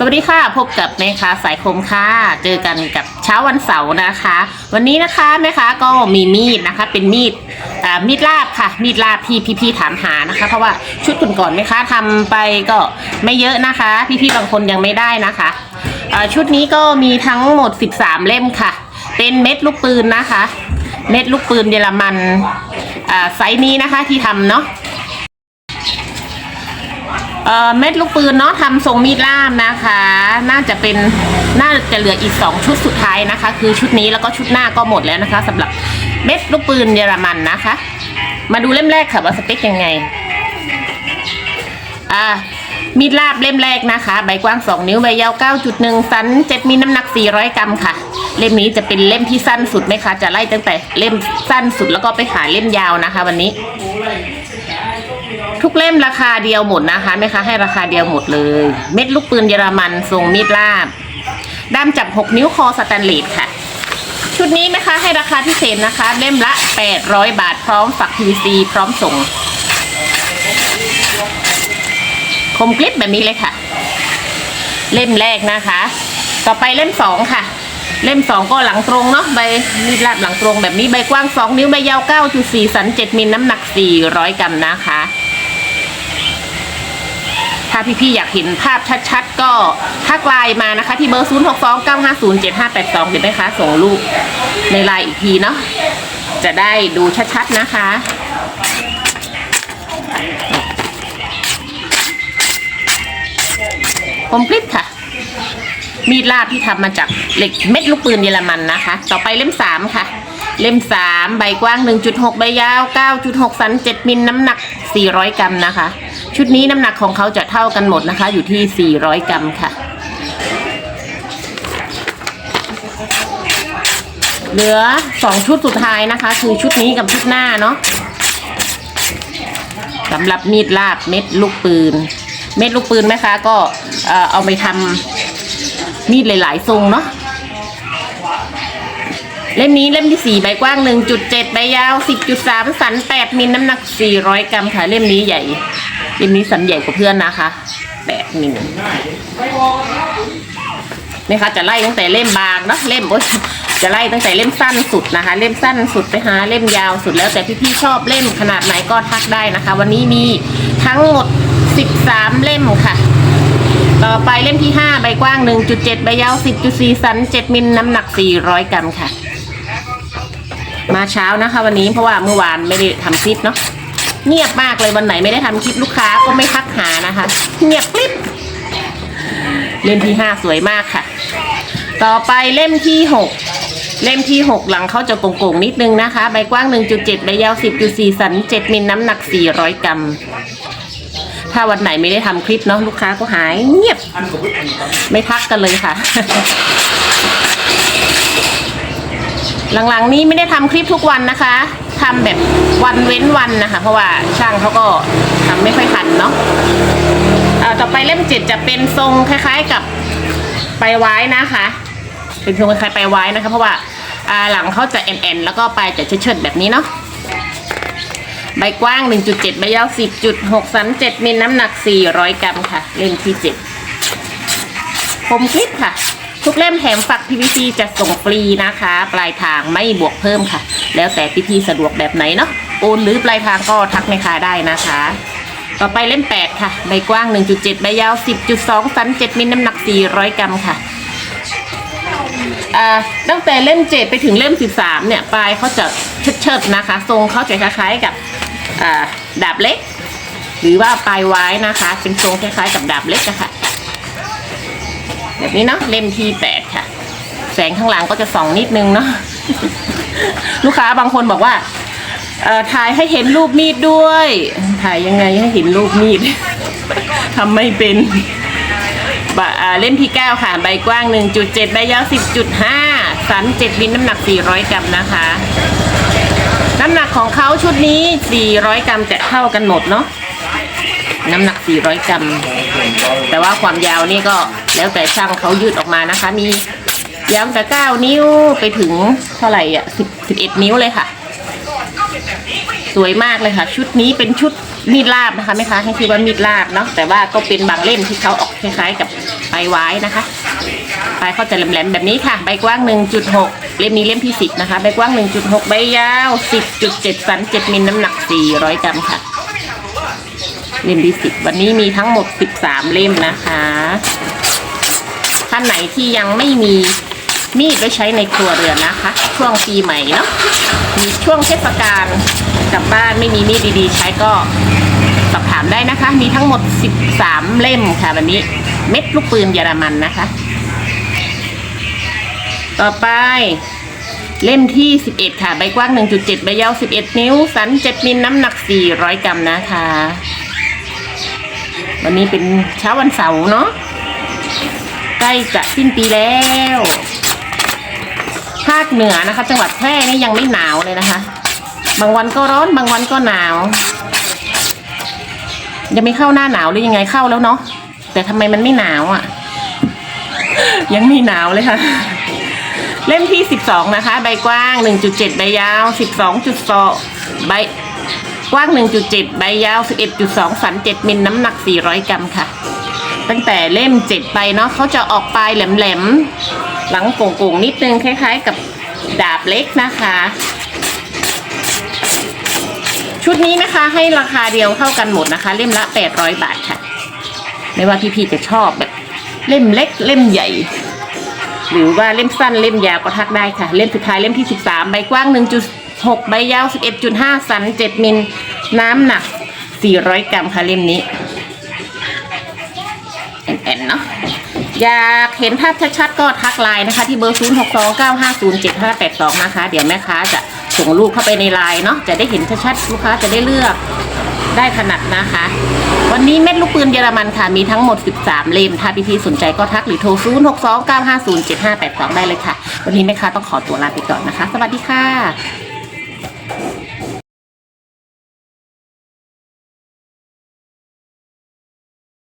สวัสดีค่ะ พบกับแม่ค้าสายคมค่ะ เจอกันกับเช้าวันเสาร์นะคะ วันนี้นะคะแม่ค้าก็มีมีดนะคะ เป็นมีดมีดลาบค่ะ มีดลาบที่พี่ๆถามหานะคะ เพราะว่าชุดก่อนๆแม่ค้าทำไปก็ไม่เยอะนะคะ พี่ๆบางคนยังไม่ได้นะคะชุดนี้ก็มีทั้งหมด 13 เล่มค่ะ เป็นเม็ดลูกปืนนะคะ เม็ดลูกปืนเยอรมันไซส์นี้นะคะที่ทำเนาะ เอ่อเม็ดลูกปืนเนาะทำทรงมีดล่ามนะคะ น่าจะเป็นน่าจะเหลืออีก 2 ชุดสุดท้ายนะคะ คือชุดนี้แล้วก็ชุดหน้าก็หมดแล้วนะคะสำหรับเม็ดลูกปืนเยอรมันนะคะ มาดูเล่มแรกค่ะว่าสเปคยังไงอ่ามีดลาบเล่มแรกนะคะ ใบกว้าง 2 นิ้วใบยาว 9.1 สัน 7มิลน้ำหนัก 400 กรัมค่ะ เล่มนี้จะเป็นเล่มที่สั้นสุดไหมคะ จะไล่ตั้งแต่เล่มสั้นสุดแล้วก็ไปหาเล่มยาวนะคะ วันนี้ ทุกเล่มราคาเดียวหมดนะคะแม่ค้าให้ราคาเดียวหมดเลย เม็ดลูกปืนเยอรมันทรงมีดลาบด้ามจับ 6 นิ้วคอสแตนเลสค่ะ ชุดนี้แม่ค้าให้ราคาพิเศษนะคะ เล่มละ 800 บาทพร้อมฝัก PVC พร้อมส่ง คมกลิปแบบนี้เลยค่ะ เล่มแรกนะคะ ต่อไปเล่มสองค่ะเล่มสองก็หลังตรงเนาะใบมีดลาบหลังตรงแบบนี้ใบกว้าง 2 นิ้วใบยาว 9.4 สัน 7มิลน้ำหนัก 400 กรัมนะคะาพี่ๆอยากเห็นภาพชัดๆ ก็ทักไลน์มานะคะ ที่เบอร์ 0 6 2 9 5 0 7 5 8 2เดี๋ยวแม่ค้าส่งรูปในไลน์อีกทีเนาะจะได้ดูชัดๆนะคะ คมกลิปค่ะ มีดลาบที่ทำมาจากเหล็กเม็ดลูกปืนเยอรมันนะคะ ต่อไปเล่มสามค่ะเล่มสามใบกว้าง 1.6 ใบยาว 9.6 สัน 7 มิล น้ำหนัก 400 กรัมนะคะ ชุดนี้น้ำหนักของเขาจะเท่ากันหมดนะคะ อยู่ที่ 400 กรัมค่ะ เหลือ 2 ชุดสุดท้ายนะคะ คือชุดนี้กับชุดหน้าเนาะสำหรับมีดลาบเม็ดลูกปืน เม็ดลูกปืนไหมคะก็เอ่อเอาไปทำมีดหลาย ๆ ทรงเนาะเล่มนี้เล่มที่สี่ใบกว้าง 1.7 ใบยาว 10.3 สัน 8 มิลน้ำหนัก 400 กรัมค่ะ เล่มนี้ใหญ่ เล่มนี้สันใหญ่กว่าเพื่อนนะคะ8มิลนี่ค่ะจะไล่ตั้งแต่เล่มบางเนะเล่มโอ๊ยจะไล่ตั้งแต่เล่มสั้นสุดนะคะ เล่มสั้นสุดไปหาเล่มยาวสุดแล้วแต่พี่ๆชอบเล่มขนาดไหนก็ทักได้นะคะ วันนี้มีทั้งหมด 13 เล่มค่ะ ต่อไปเล่มที่ 5 ใบกว้าง 1.7 ใบยาว 10.4 สัน 7 มิลน้ำหนัก 400 กรัมค่ะ มาเช้านะคะ วันนี้เพราะว่าเมื่อวานไม่ได้ทำคลิปเนาะ เงียบมากเลยวันไหนไม่ได้ทำคลิปลูกค้าก็ไม่ทักหานะคะ เงียบกริบเล่มที่5สวยมากค่ะ ต่อไปเล่มที่6เล่มที่ 6 หลังเขาจะโก่งๆนิดนึงนะคะ ใบกว้าง 1.7 ใบยาว 10.4 สัน 7 มิลน้ำหนัก 400 กรัม ถ้าวันไหนไม่ได้ทำคลิปเนาะลูกค้าก็หายเงียบ ไม่ทักกันเลยค่ะ หลังๆนี้ไม่ได้ทำคลิปทุกวันนะคะ ทำแบบวันเว้นวันนะคะ เพราะว่าช่างเขาก็ทำไม่ค่อยทันเนาะเอ่อต่อไปเล่มเจ็ดจะเป็นทรงคล้าย ๆกับไปไว้นะคะ เป็นทรงคล้ายๆไปไว้นะคะ เพราะว่าาหลังเขาจะแอนๆแล้วก็ปลายจะเชิดๆแบบนี้เนาะใบกว้าง 1.7 ใบยาว 10.6สัน7มิลน้ำหนัก 400 กรัมค่ะ เล่มที่ 7 ผมคลิปค่ะ ทุกเล่มแถมฝัก PVC จะส่งฟรีนะคะ ปลายทางไม่บวกเพิ่มค่ะ แล้วแต่พี่ๆสะดวกแบบไหนเนาะโอนหรือปลายทางก็ทักแม่ค้าได้นะคะ ต่อไปเล่ม 8 ค่ะ ใบกว้าง 1.7 ใบยาว 10.2 สัน 7 มิลน้ำหนัก 400 กรัมค่ะตั้งแต่เล่มเจ็ดไปถึงเล่มสิบสามเนี่ย ปลายเขาจะเชิดๆนะคะ ทรงเขาจะคล้ายๆกับดาบเล็ก หรือว่าปลายไว้นะคะ เป็นทรงคล้ายๆกับดาบเล็กนะคะ แบบนี้เนาะเล่มที่แปดค่ะ แสงข้างหลังก็จะส่องนิดนึงเนาะลูกค้าบางคนบอกว่าเอ่อถ่ายให้เห็นรูปมีดด้วย ถ่ายยังไงให้เห็นรูปมีด ทำไม่เป็นบะเล่มที่ 9 ค่ะ ใบกว้าง 1.7 ใบยาว 10.5 สัน 7 มิลน้ำหนัก 400 กรัมนะคะ น้ำหนักของเขาชุดนี้ 400 กรัมจะเท่ากันหมดเนาะ น้ำหนัก 400 กรัม แต่ว่าความยาวนี่ก็แล้วแต่ช่างเขายืดออกมานะคะ มียาวแต่ 9 นิ้วไปถึงเท่าไหร่อะ10 11 นิ้วเลยค่ะ สวยมากเลยค่ะ ชุดนี้เป็นชุดมีดลาบนะคะแม่ค้าให้ชื่อว่ามีดลาบเนาะ แต่ว่าก็เป็นบางเล่มที่เขาออกคล้ายๆกับใบไว้นะคะใบเขาจะแหลมๆแบบนี้ค่ะ ใบกว้าง 1.6 เล่มนี้เล่มที่ 10 นะคะ ใบกว้าง 1.6 ใบยาว 10.7 สัน 7 มิลน้ำหนัก 400 กรัมค่ะ เล่มที่10วันนี้มีทั้งหมด13เล่มนะคะท่านไหนที่ยังไม่มีมีดไว้ใช้ในครัวเรือนนะคะ ช่วงปีใหม่เนาะมีช่วงเทศกาลกลับบ้านไม่มีมีดดีๆ ใช้ก็สอบถามได้นะคะ มีทั้งหมด 13 เล่มค่ะวันนี้เม็ดลูกปืนเยอรมันนะคะ ต่อไป เล่มที่ 11 ค่ะ ใบกว้าง 1.7 ใบยาว 11 นิ้ว สัน 7 มิลน้ำหนัก 400 กรัมนะคะ วันนี้เป็นเช้าวันเสาร์เนาะใกล้จะสิ้นปีแล้ว ภาคเหนือนะคะ จังหวัดแพร่นี่ยังไม่หนาวเลยนะคะ บางวันก็ร้อนบางวันก็หนาว ยังไม่เข้าหน้าหนาวหรือยังไงเข้าแล้วเนาะแต่ทำไมมันไม่หนาวอะ่ะ ยังไม่หนาวเลยค่ะ เล่มที่ 12 นะคะ ใบกว้าง 1.7 ใบยาว 12.2 ใบกว้าง 1.7 ใบยาว 11.2สัน7มิลน้ำหนัก 400 กรัมค่ะ ตั้งแต่เล่ม 7 ไปเนาะเขาจะออกปลายแหลมๆ หลังโก่งๆ นิดนึงคล้ายๆ กับดาบเล็กนะคะ ชุดนี้นะคะให้ราคาเดียวเท่ากันหมดนะคะ เล่มละ 800 บาทค่ะ ไม่ว่าพี่ๆจะชอบแบบเล่มเล็กเล่มใหญ่ หรือว่าเล่มสั้นเล่มยาวก็ทักได้ค่ะ เล่มสุดท้ายเล่มที่ 13 ใบกว้าง 1.6 ใบยาว 11.5 สัน 7 มิล น้ำหนัก 400 กรัมค่ะเล่มนี้แอนเนาะอยากเห็นภาพชัดๆก็ทักไลน์นะคะ ที่เบอร์ 0 6 2 9 5 0 7 5 8 2 นะคะ เดี๋ยวแม่ค้าจะส่งรูปเข้าไปในไลน์เนาะจะได้เห็นชัดๆลูกค้าจะได้เลือก ได้ถนัดนะคะ วันนี้เม็ดลูกปืนเยอรมันค่ะ มีทั้งหมด 13 เล่ม ถ้าพี่ๆสนใจก็ทักหรือโทร 0 6 2 9 5 0 7 5 8 2 ได้เลยค่ะ วันนี้แม่ค้าต้องขอตัวลาไปก่อนนะคะ สวัสดีค่ะ